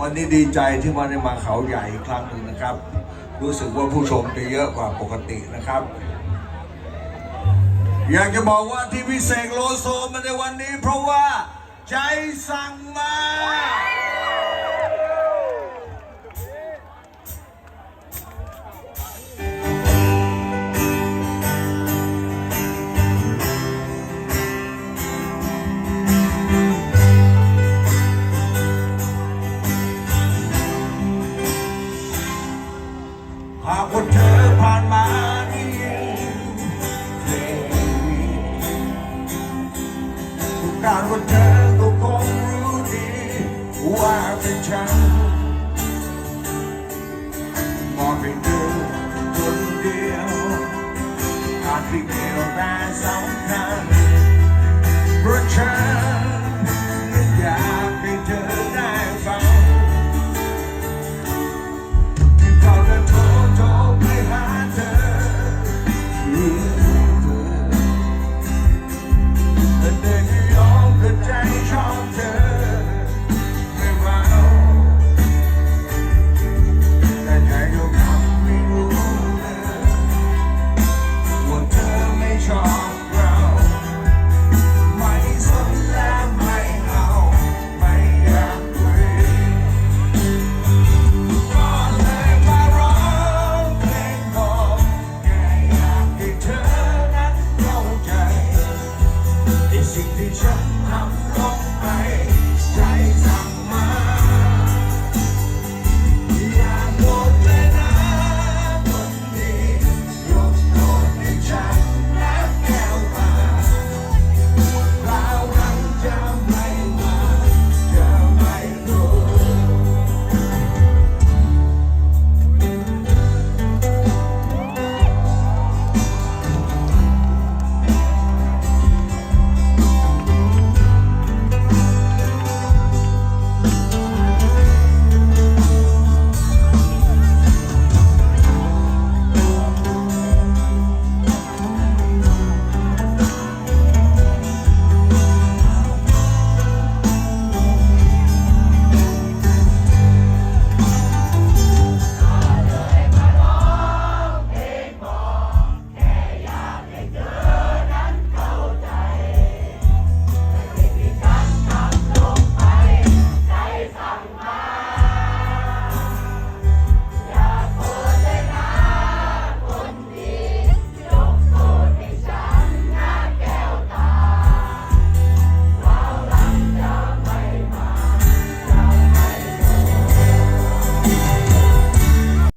วันนี้ดีใจที่มาได้มาเขาใหญ่อีกครั้งหนึ่งนะครับ รู้สึกว่าผู้ชมจะเยอะกว่าปกตินะครับ อยากจะบอกว่าที่พิเศษโลโซมาในวันนี้ เพราะว่าใจสั่งมา หากว่าเธอผ่านมาที่ทุกการว่าเธอก็คงรู้ดีว่าเป็นฉันมองเป็นเธอคนเดียวอาจเปลี่ยนแปลง try.